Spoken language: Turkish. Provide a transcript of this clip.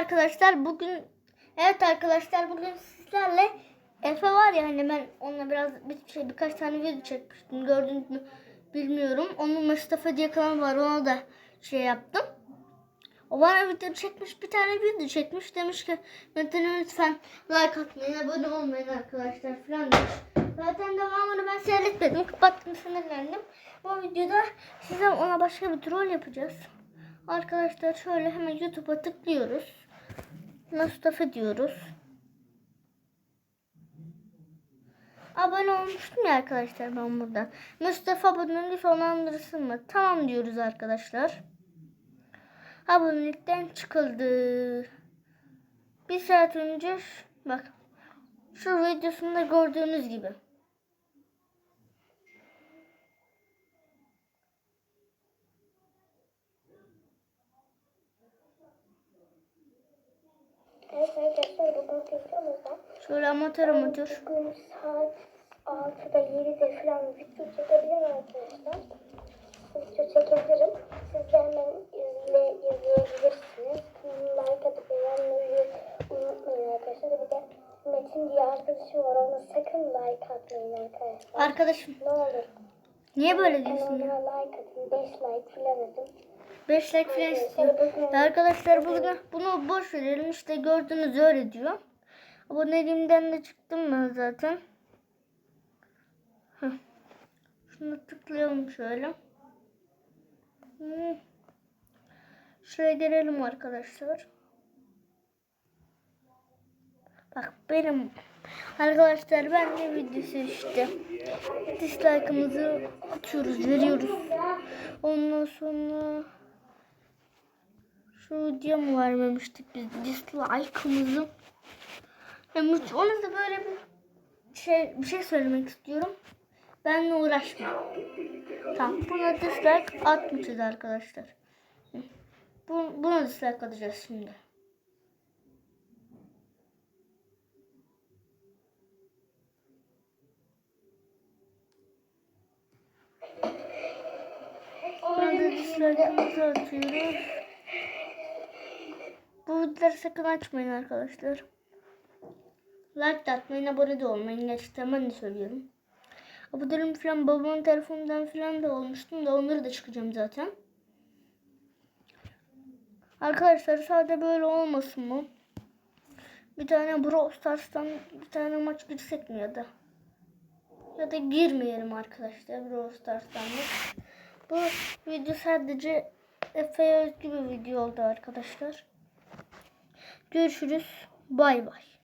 arkadaşlar bugün evet arkadaşlar bugün sizlerle Efe var ya hani ben onunla biraz bir şey birkaç tane video çekmiştim gördünüz mü bilmiyorum. Onun Mustafa diye kanalı var ona da şey yaptım. O bana video çekmiş bir tane video çekmiş demiş ki Metin lütfen like atmayın abone olmayın arkadaşlar falan demiş. Zaten devamını ben seyretmedim kapattım sinirlendim. Bu videoda size ona başka bir troll yapacağız. Arkadaşlar şöyle hemen YouTube'a tıklıyoruz. Mustafa diyoruz. Abone olmuştum ya arkadaşlar ben buradan. Mustafa aboneliği sonlandırsın mı? Tamam diyoruz arkadaşlar. Abonelikten çıkıldı. Bir saat önce bak şu videosunda gördüğünüz gibi. Evet arkadaşlar bugün videomuzda Şöyle amatör amatör. bugün saat 6'da 7'de falan video çekebilirim arkadaşlar. Video çekebilirim. Siz de hemen izle, izleyebilirsiniz. Like atıp beğenmeyi unutmayın arkadaşlar. Bir de Metin diye arkadaşım var. Ona sakın like atmayın arkadaşlar. Arkadaşım Ne olur. niye böyle diyorsun ona like atın. 5 like falan atın. 5 like falan arkadaşlar bunu, bunu boş verelim işte gördüğünüz öyle diyor. Aboneliğimden de çıktım ben zaten. Şunu tıklayalım şöyle. Hmm. Şuraya gelelim arkadaşlar. Bak benim arkadaşlar ben de videosu işte. Dislike'ımızı atıyoruz, veriyoruz. Ondan sonra şu video mu vermemiştik biz dislike'ımızı. Yani ona da böyle bir şey bir şey söylemek istiyorum. Benle uğraşma. Tamam buna dislike atmayacağız arkadaşlar. Bu, buna dislike atacağız şimdi. Buna da dislike'ımızı atıyoruz. Videoları sakın açmayın arkadaşlar. Like de atmayın, abone de olmayın. Gerçekten ben de söylüyorum. Abonelerim falan babamın telefonundan falan da olmuştum da onları da çıkacağım zaten. Arkadaşlar sadece böyle olmasın mı? Bir tane Brawl Stars'tan bir tane maç girsek mi ya da? Ya da girmeyelim arkadaşlar Brawl Stars'tan. Bu video sadece Efe'ye özgü bir video oldu arkadaşlar. Görüşürüz. Bay bay.